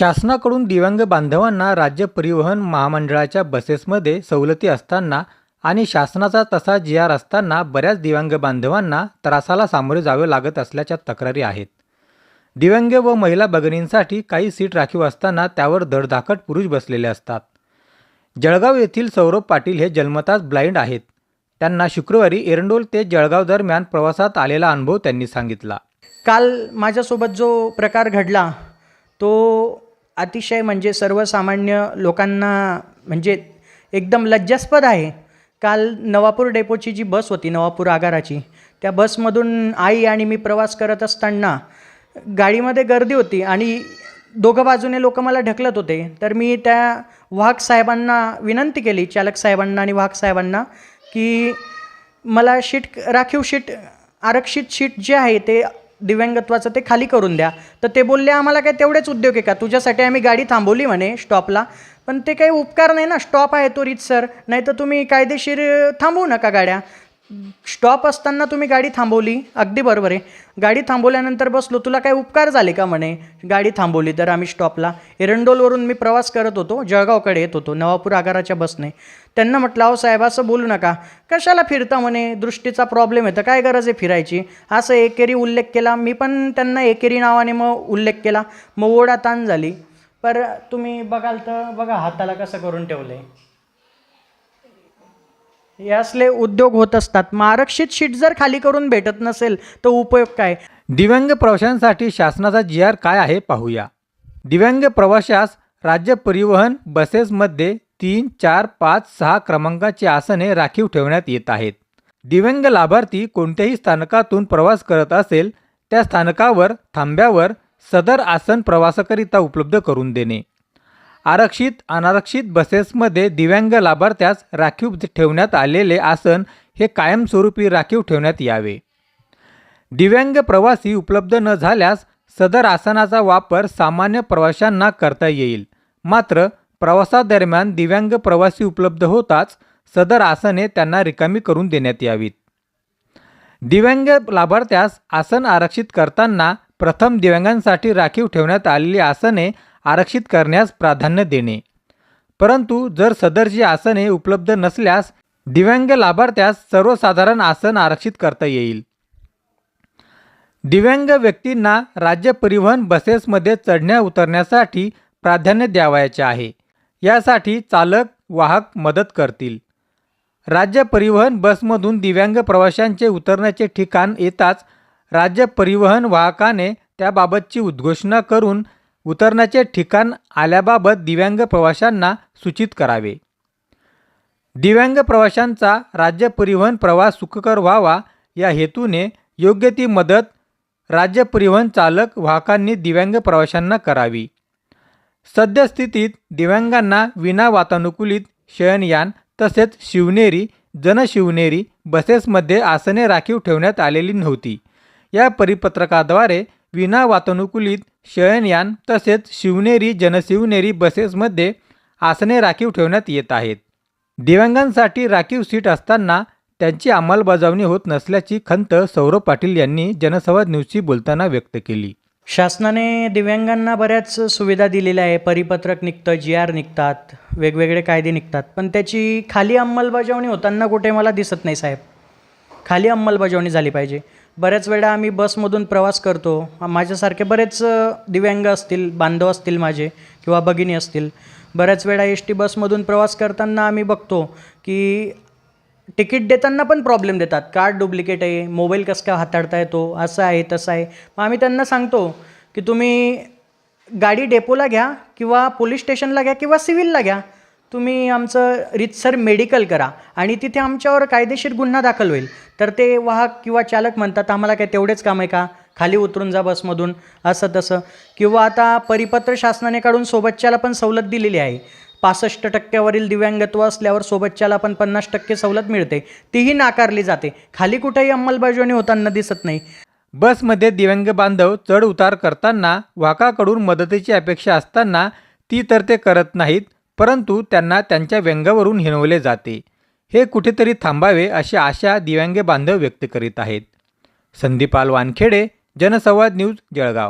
शासनाकडून दिव्यांग बांधवांना राज्य परिवहन महामंडळाच्या बसेसमध्ये सवलती असताना आणि शासनाचा तसा जी आर असताना बऱ्याच दिव्यांग बांधवांना त्रासाला सामोरे जावे लागत असल्याच्या तक्रारी आहेत. दिव्यांग व महिला भगिनींसाठी काही सीट राखीव असताना त्यावर धडधाकट पुरुष बसलेले असतात. जळगाव येथील सौरभ पाटील हे जन्मताच ब्लाइंड आहेत. त्यांना शुक्रवारी एरंडोल ते जळगाव दरम्यान प्रवासात आलेला अनुभव त्यांनी सांगितला. काल माझ्यासोबत जो प्रकार घडला तो अतिशय म्हणजे सर्वसामान्य लोकांना म्हणजे एकदम लज्जास्पद आहे. काल नवापूर डेपोची जी बस होती नवापूर आगाराची त्या बसमधून आई आणि मी प्रवास करत असताना गाडीमध्ये गर्दी होती आणि दोघं बाजूने लोक मला ढकलत होते. तर मी त्या वाहक साहेबांना विनंती केली चालक साहेबांना आणि वाहक साहेबांना की मला शीट राखीव शीट आरक्षित शीट जे आहे ते दिव्यांगत्वाचं ते खाली करून द्या. तर ते बोलले आम्हाला काय तेवढेच उद्योग आहे का? तुझ्यासाठी आम्ही गाडी थांबवली म्हणे स्टॉपला. पण ते काही उपकार नाही ना स्टॉप आहे तो रीत सर. नाही तर तुम्ही कायदेशीर थांबवू नका गाड्या. स्टॉप असताना तुम्ही गाडी थांबवली अगदी बरोबर आहे. गाडी थांबवल्यानंतर बसलो तुला काय उपकार झाले का म्हणे? गाडी थांबवली तर आम्ही स्टॉपला एरंडोलवरून मी प्रवास करत होतो जळगावकडे येत होतो नवापूर आगाराच्या बसने. त्यांना म्हटलं अहो साहेब असं बोलू नका. कशाला फिरता म्हणे? दृष्टीचा प्रॉब्लेम आहे तर काय गरज आहे फिरायची? असं एकेरी उल्लेख केला. मी पण त्यांना एकेरी नावाने मग उल्लेख केला. मग ओढा ताण झाली. पर तुम्ही बघाल तर बघा हाताला कसं करून ठेवलं आहे हे असले उद्योग होत असतात. मग आरक्षित शीट जर खाली करून भेटत नसेल तर उपयोग काय? दिव्यांग प्रवाशांसाठी शासनाचा जी आर काय आहे पाहूया. दिव्यांग प्रवाशास राज्य परिवहन बसेसमध्ये तीन चार पाच सहा क्रमांकाची आसने राखीव ठेवण्यात येत आहेत. दिव्यांग लाभार्थी कोणत्याही स्थानकातून प्रवास करत असेल त्या स्थानकावर थांब्यावर सदर आसन प्रवासाकरिता उपलब्ध करून देणे. आरक्षित अनारक्षित बसेसमध्ये दिव्यांग लाभार्थ्यास राखीव ठेवण्यात आलेले आसन हे कायमस्वरूपी राखीव ठेवण्यात यावे. दिव्यांग प्रवासी उपलब्ध न झाल्यास सदर आसनाचा वापर सामान्य प्रवाशांना करता येईल. मात्र प्रवासादरम्यान दिव्यांग प्रवासी उपलब्ध होताच सदर आसने त्यांना रिकामी करून देण्यात यावीत. दिव्यांग लाभार्थ्यास आसन आरक्षित करताना प्रथम दिव्यांगांसाठी राखीव ठेवण्यात आलेली आसने आरक्षित करण्यास प्राधान्य देणे. परंतु जर सदरची आसने उपलब्ध नसल्यास दिव्यांग लाभार्थ्यास सर्वसाधारण आसन आरक्षित करता येईल. दिव्यांग व्यक्तींना राज्य परिवहन बसेसमध्ये चढण्या उतरण्यासाठी प्राधान्य द्यावयाचे आहे. यासाठी चालक वाहक मदत करतील. राज्य परिवहन बसमधून दिव्यांग प्रवाशांचे उतरण्याचे ठिकाण येताच राज्य परिवहन वाहकाने त्याबाबतची उद्घोषणा करून उतरण्याचे ठिकाण आल्याबाबत दिव्यांग प्रवाशांना सूचित करावे. दिव्यांग प्रवाशांचा राज्य परिवहन प्रवास सुखकर व्हावा या हेतूने योग्य ती मदत राज्य परिवहन चालक वाहकांनी दिव्यांग प्रवाशांना करावी. सद्यस्थितीत दिव्यांगांना विना वातानुकूलित शयनयान तसेच शिवनेरी जनशिवनेरी बसेसमध्ये आसने राखीव ठेवण्यात आलेली नव्हती. या परिपत्रकाद्वारे विना वातानुकूलित शयनयान तसेच शिवनेरी जनशिवनेरी बसेसमध्ये आसने राखीव ठेवण्यात येत आहेत. दिव्यांगांसाठी राखीव सीट असताना त्यांची अंमलबजावणी होत नसल्याची खंत सौरभ पाटील यांनी जनसंवाद न्यूजशी बोलताना व्यक्त केली. शासनाने दिव्यांगांना बऱ्याच सुविधा दिलेल्या आहे. परिपत्रक निघतं जी आर निघतात वेगवेगळे कायदे निघतात. पण त्याची खाली अंमलबजावणी होताना कुठे मला दिसत नाही साहेब. खाली अंमलबजावणी झाली पाहिजे. बऱ्याच वेळा आम्ही बसमधून प्रवास करतो. माझ्यासारखे बरेच दिव्यांग असतील बांधव असतील माझे किंवा भगिनी असतील. बऱ्याच वेळा एस टी बसमधून प्रवास करताना आम्ही बघतो की तिकीट देताना पण प्रॉब्लेम देतात. कार्ड डुप्लिकेट आहे मोबाईल कसं काय हाताळता येतो असं आहे तसं आहे. मग आम्ही त्यांना सांगतो की तुम्ही गाडी डेपोला घ्या किंवा पोलीस स्टेशनला घ्या किंवा सिव्हिलला घ्या. तुम्ही आमचं रितसर मेडिकल करा आणि तिथे आमच्यावर कायदेशीर गुन्हा दाखल होईल. तर ते वाहक किंवा चालक म्हणतात आम्हाला काय तेवढेच काम आहे का? खाली उतरून जा बसमधून असं तसं. किंवा आता परिपत्र शासनाने काढून सोबतच्याला पण सवलत दिलेली आहे. पासष्ट टक्क्यावरील दिव्यांगत्व असल्यावर सोबतच्याला पण पन्नास टक्के सवलत मिळते. तीही नाकारली जाते. खाली कुठेही अंमलबजावणी होताना दिसत नाही. बसमध्ये दिव्यांग बांधव चढ उतार करताना वाकाकडून मदतीची अपेक्षा असताना ती तर ते करत नाहीत परंतु त्यांना त्यांच्या व्यंगावरून हिणवले जाते. हे कुठेतरी थांबावे अशी आशा दिव्यांग बांधव व्यक्त करीत आहेत. संदीपाल वानखेडे जनसंवाद न्यूज जळगाव.